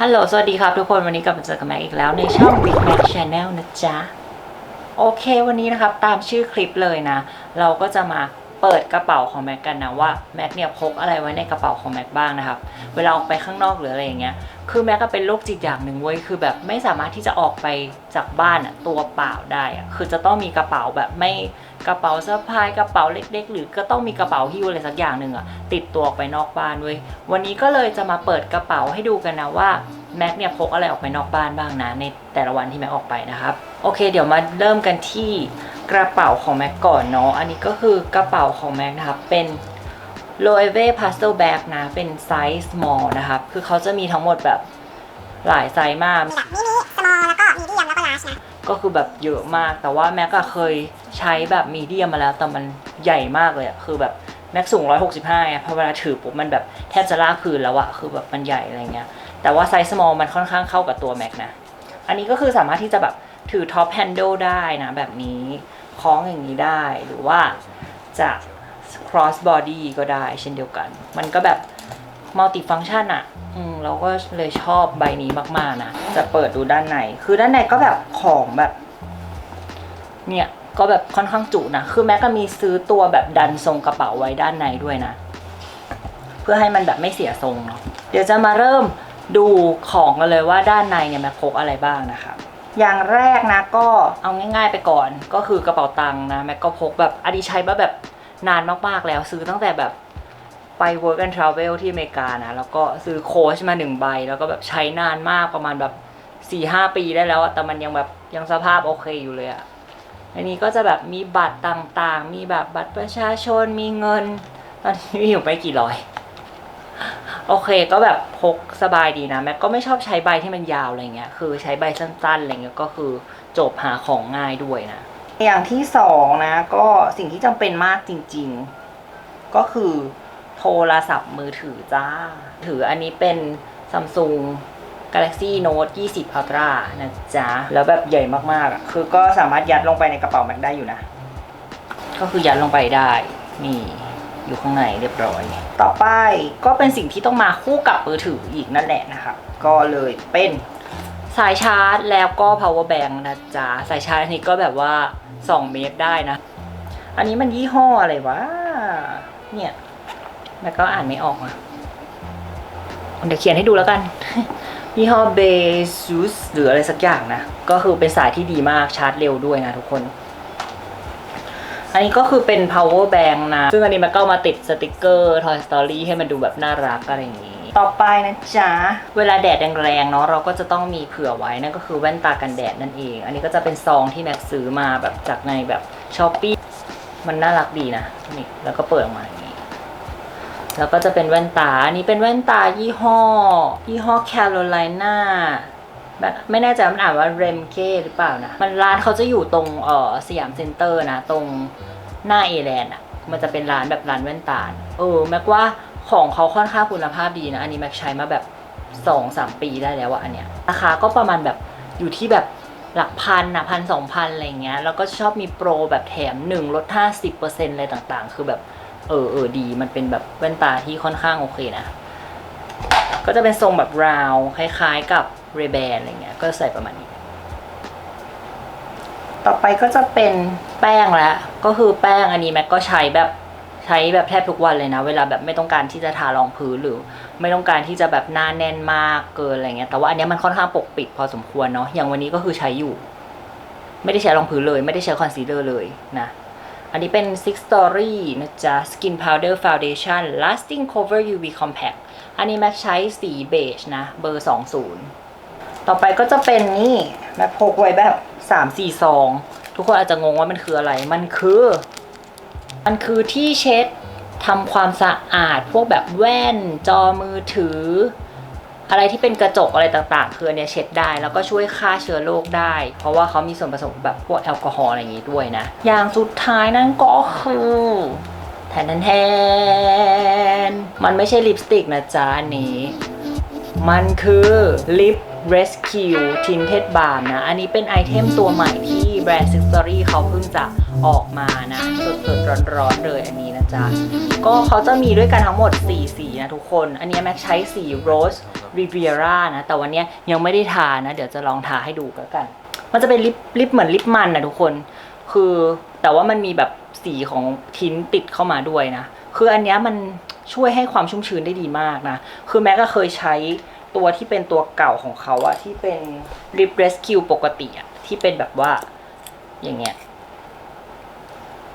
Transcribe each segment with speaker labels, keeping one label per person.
Speaker 1: ฮัลโหล สวัสดีครับทุกคน วันนี้กลับมาเจอกับแม็กอีกแล้วในช่อง Big Mac Channel นะจ๊ะ โอเค วันนี้นะครับ ตามชื่อคลิปเลยนะ เราก็จะมา เปิดกระเป๋าของแม็กกันนะว่าแม็กเนี่ยพกอะไรไว้ในกระเป๋าของแม็กบ้างนะครับ เวลาออกไปข้างนอกหรืออะไรอย่างเงี้ย คือแม็กก็เป็นโรคจิตอย่างหนึ่งเว้ย คือแบบไม่สามารถที่จะออกไปจากบ้านอะตัวเปล่าได้อะคือจะต้องมีกระเป๋าแบบไม่กระเป๋าสะพายกระเป๋าเล็ก ๆ หรือก็ต้องมีกระเป๋าหิ้วอะไรสักอย่างหนึ่งอะติดตัวออกไปนอกบ้านเว้ย วันนี้ก็เลยจะมาเปิดกระเป๋าให้ดูกันนะว่า แม็กเนี่ยพกอะไรออกไปนอกบ้านบ้างนะในแต่ละวันที่แม็กออกไปนะครับ โอเค เดี๋ยวมาเริ่มกันที่กระเป๋าของแม็กก่อนเนาะอันนี้ก็คือกระเป๋าของแม็กนะครับเป็น l o e v e Pastel Bag นะเป็นไซส์ small นะครับ คือเขาจะมีทั้งหมดแบบหลายไซส์มาก
Speaker 2: แบบมินิสมอลแล้วก็มีเดียมแล้วก็ลาร์จนะ
Speaker 1: ก็คือแบบเยอะมาก แต่ว่าแม็กอะเคยใช้แบบมีเดียมมาแล้วแต่มันใหญ่มากเลยอะคือแบบแม็กสูง 165ไงพอเวลาถือปุ๊บมันแบบแทบจะลากพื้นแล้วอะคือแบบมันใหญ่อะไรเงี้ย แต่ว่าไซส์ small มันค่อนข้างเข้ากับตัวแม็กนะ อันนี้ก็คือสามารถที่จะแบบถือท็อปแฮน d ด e ได้นะ แบบนี้คล้องอย่างนี้ได้หรือว่าจะ cross body ก็ได้เช่นเดียวกัน มันก็แบบ multi function อะอืมเราก็เลยชอบใบนี้มากๆนะ จะเปิดดูด้านใน คือด้านในก็แบบของแบบ เนี่ย ก็แบบค่อนข้างจุนะ คือแม็กก็มีซื้อตัวแบบดันทรงกระเป๋าไว้ด้านในด้วยนะ เพื่อให้มันแบบไม่เสียทรงเนาะ เดี๋ยวจะมาเริ่ม ดูของกันเลยว่าด้านในเนี่ยแม็กพกอะไรบ้างนะคะอย่างแรกนะก็เอาง่าย ๆ ไปก่อนก็คือกระเป๋าตังค์นะแม็กก็พกแบบอดีใช้มาแบบนานมากๆแล้วซื้อตั้งแต่แบบไป work and travel ที่อเมริกานะ แล้วก็ซื้อโค้ชมาหนึ่งใบ แล้วก็แบบใช้นานมากประมาณแบบสี่ห้าปีได้แล้วแต่มันยังแบบยังสภาพโอเคอยู่เลยอะอันนี้ก็จะแบบมีบัตรต่างๆ มีแบบบัตรประชาชนมีเงิน ตอนนี้มีอยู่ไปกี่ร้อย โอเคก็แบบพกสบายดีนะแม็กก็ไม่ชอบใช้ใบที่มันยาวอะไรเงี้ยคือใช้ใบสั้นๆอะไรเงี้ยก็คือจบหาของง่ายด้วยนะ อย่างที่สองนะ ก็สิ่งที่จำเป็นมากจริง ๆ ก็คือโทรศัพท์มือถือจ้า ถืออันนี้เป็น Samsung Galaxy Note 20 Ultra นะจ๊ะ แล้วแบบใหญ่มากๆอะคือก็สามารถยัดลงไปในกระเป๋าแม็กได้อยู่นะ ก็คือยัดลงไปได้ นี่ อยู่ข้างในเรียบร้อย ต่อไปก็เป็นสิ่งที่ต้องมาคู่กับมือถืออีกนั่นแหละนะคะก็เลยเป็นสายชาร์จแล้วก็ power bank นะจ๊ะสายชาร์จอันนี้ก็แบบว่า 2 เมตรได้นะ อันนี้มันยี่ห้ออะไรวะเนี่ยแม่ก็อ่านไม่ออกอะเดี๋ยวเขียนให้ดูแล้วกัน ยี่ห้อเบซูสหรืออะไรสักอย่างนะ ก็คือเป็นสายที่ดีมากชาร์จเร็วด้วยนะทุกคน อันนี้ก็คือเป็น power bank นะ ซึ่งอันนี้มันก็เอามาติดสติกเกอร์ Toy Story ให้มันดูแบบน่ารักอะไรอย่างนี้ ต่อไปนะจ๊ะ เวลาแดดแรงๆเนาะเราก็จะต้องมีเผื่อไว้นั่นก็คือแว่นตากันแดดนั่นเอง อันนี้ก็จะเป็นซองที่แม็กซื้อมาแบบจากในแบบช้อปปี้มันน่ารักดีนะนี่แล้วก็เปิดออกมาอย่างนี้ แล้วก็จะเป็นแว่นตาอันนี้เป็นแว่นตายี่ห้อ ยี่ห้อ Carolina แบบไม่แน่ใจมันอ่านว่าเรมเก้หรือเปล่านะ มันร้านเขาจะอยู่ตรงเออสยามเซ็นเตอร์นะ ตรงหน้าเอแลนด์อะ มันจะเป็นร้านแบบร้านแว่นตาเออแม็กว่าของเขาค่อนข้างคุณภาพดีนะ อันนี้แม็กใช้มาแบบสองสามปีได้แล้วอะอันเนี้ยราคาก็ประมาณแบบอยู่ที่แบบหลักพันอะพันสองพันอะไรเงี้ยแล้วก็ชอบมีโปรแบบแถมหนึ่งลดห้าสิบเปอร์เซ็นต์อะไรต่างๆ คือแบบเออเออดี มันเป็นแบบแว่นตาที่ค่อนข้างโอเคนะ ก็จะเป็นทรงแบบราว คล้ายๆกับ เรแบนอะไรเงี้ยก็ใส่ประมาณนี้ ต่อไปก็จะเป็นแป้งแล้วก็คือแป้งอันนี้แม็กก็ใช้แบบใช้แบบแทบทุกวันเลยนะ เวลาแบบไม่ต้องการที่จะทารองพื้นหรือ ไม่ต้องการที่จะแบบหน้าแน่นมากเกินอะไรเงี้ยแต่ว่าอันนี้มันค่อนข้างปกปิดพอสมควรเนาะอย่างวันนี้ก็คือใช้อยู่ ไม่ได้ใช้รองพื้นเลย ไม่ได้ใช้คอนซีลเลอร์เลยนะอันนี้เป็น Six Story นะจ๊ะ Skin Powder Foundation Lasting Cover UV Compact อันนี้แม็กใช้สีเบจนะ เบอร์ 20 ต่อไปก็จะเป็นนี่แม็กพกไว้แบบ3 4ซองทุกคนอาจจะงงว่ามันคืออะไร มันคือ มันคือที่เช็ดทำความสะอาดพวกแบบแว่น จอมือถือ อะไรที่เป็นกระจกอะไรต่างๆ คือเนี้ยเช็ดได้ แล้วก็ช่วยฆ่าเชื้อโรคได้ เพราะว่าเขามีส่วนผสมแบบพวกแอลกอฮอล์อะไรอย่างงี้ด้วยนะ อย่างสุดท้ายนั่นก็คือแทนแทนมันไม่ใช่ลิปสติกนะจ๊ะอันนี้ มันคือ Lip Rescue Tinted Balm นะ อันนี้เป็นไอเทมตัวใหม่ที่แบรนด์ s i x t o r y เขาเพิ่งจะออกมานะ สดๆ ร้อนๆ เลยอันนี้นะจ๊ะ ก็เขาจะมีด้วยกันทั้งหมด 4 สีนะทุกคน อันเนี้ยแม็กใช้สี Rose Riviera นะ แต่วันเนี้ยยังไม่ได้ทานะ เดี๋ยวจะลองทาให้ดูกันกัน มันจะเป็นลิปลิปเหมือนลิปมันนะทุกคน คือแต่ว่ามันมีแบบสีของทินติดเข้ามาด้วยนะ คืออันเนี้ยมันช่วยให้ความชุ่มชื้นได้ดีมากนะ คือแม็กก็เคยใช้ ตัวที่เป็นตัวเก่าของเขาอะที่เป็น Lip Rescue ปกติอะที่เป็นแบบว่า อย่างเงี้ย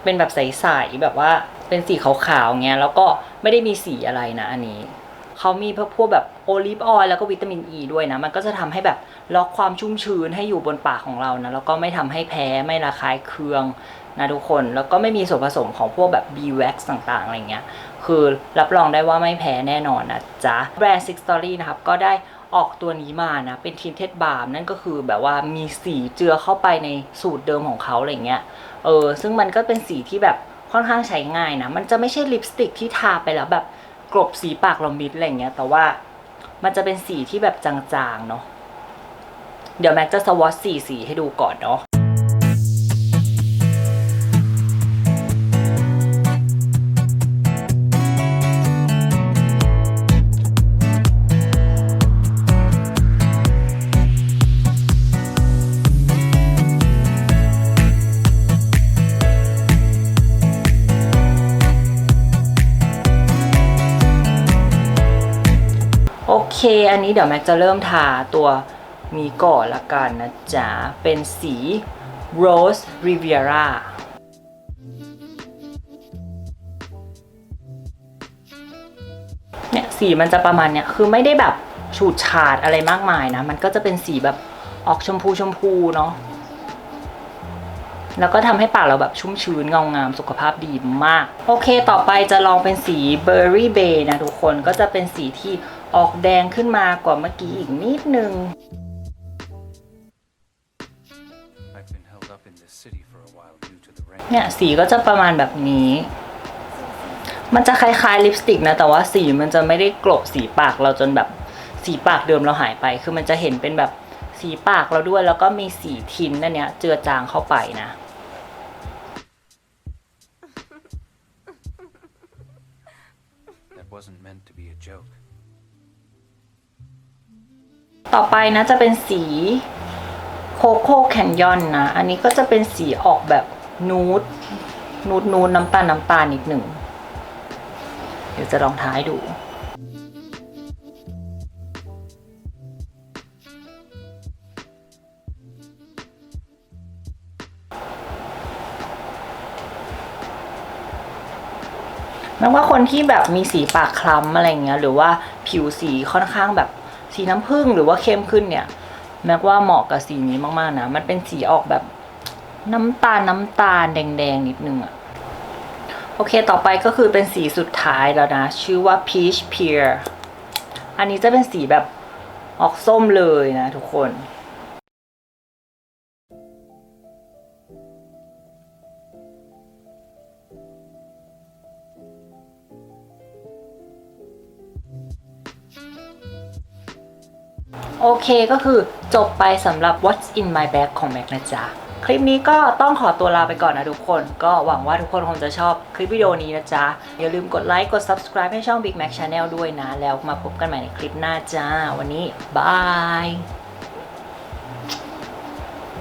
Speaker 1: เป็นแบบใสๆแบบว่า เป็นสีขาวๆเงี้ยแล้วก็ไม่ได้มีสีอะไรนะอันนี้เขามีพวกพวกแบบโอลิฟออยล์แล้วก็วิตามินอ e ีด้วยนะ มันก็จะทำให้แบบล็อกความชุ่มชื้นให้อยู่บนปากของเรานะแล้วก็ไม่ทำให้แพ้ไม่ระคายเคืองนะทุกคน แล้วก็ไม่มีส่วนผสมของพวกแบบ B wax ต่างๆอะไรเงี้ย คือรับรองได้ว่าไม่แพ้แน่นอนนะจ๊ะแบรนด์ Six Story นะครับก็ได้ออกตัวนี้มานะ เป็น tinted balm นั่นก็คือแบบว่ามีสีเจือเข้าไปในสูตรเดิมของเขาอะไรเงี้ยเออซึ่งมันก็เป็นสีที่แบบค่อนข้างใช้ง่ายนะ มันจะไม่ใช่ลิปสติกที่ทาไปแล้วแบบกลบสีปากเรามิดอะไรเงี้ย แต่ว่ามันจะเป็นสีที่แบบจางๆเนาะเดี๋ยวแม็กจะสวอตสีสีให้ดูก่อนเนาะ เค อันนี้เดี๋ยวแม็กจะเริ่มทาตัวนี้ก่อนละกันนะจ๊ะ เป็นสี Rose Riviera เนี่ยสีมันจะประมาณเนี้ยคือไม่ได้แบบฉูดฉาดอะไรมากมายนะ มันก็จะเป็นสีแบบออกชมพูชมพูเนาะแล้วก็ทำให้ปากเราแบบชุ่มชื้นเงางามสุขภาพดีมาก โอเค ต่อไปจะลองเป็นสี Berry Bay นะทุกคนก็จะเป็นสีที่ ออกแดงขึ้นมากว่าเมื่อกี้อีกนิดนึง
Speaker 3: I've been held up the city for a while due the rain.
Speaker 1: เนี่ยสีก็จะประมาณแบบนี้ มันจะคล้ายๆลิปสติกนะ แต่ว่าสีมันจะไม่ได้กลบสีปากเราจนแบบสีปากเดิมเราหายไป คือมันจะเห็นเป็นแบบสีปากเราด้วย แล้วก็มีสีทินนั่นเนี้ยเจือจางเข้าไปนะ ต่อไปนะจะเป็นสีโคโค่แคนยอนนะ อันนี้ก็จะเป็นสีออกแบบนูดนูดนูดน้ำตาลน้ำตาลนิดหนึ่ง เดี๋ยวจะลองท้ายดูแม้ว่าคนที่แบบมีสีปากคล้ำอะไรเงี้ย หรือว่าผิวสีค่อนข้างแบบ สีน้ำผึ้งหรือว่าเข้มขึ้นเนี่ยแม้ว่าเหมาะกับสีนี้มากๆนะมันเป็นสีออกแบบน้ำตาลน้ำตาลแดงๆนิดนึงอะโอเคต่อไปก็คือเป็นสีสุดท้ายแล้วนะ ชื่อว่า peach pear อันนี้จะเป็นสีแบบออกส้มเลยนะทุกคน เคก็คือจบไปสำหรับ What's in my bag ของแม็กนะจ๊ะ คลิปนี้ก็ต้องขอตัวลาไปก่อนนะทุกคน ก็หวังว่าทุกคนคงจะชอบคลิปวิดีโอนี้นะจ๊ะ อย่าลืมกดไลค์กด subscribe ให้ช่อง Big Mac Channel ด้วยนะ แล้วมาพบกันใหม่ในคลิปหน้าจ้า วันนี้บาย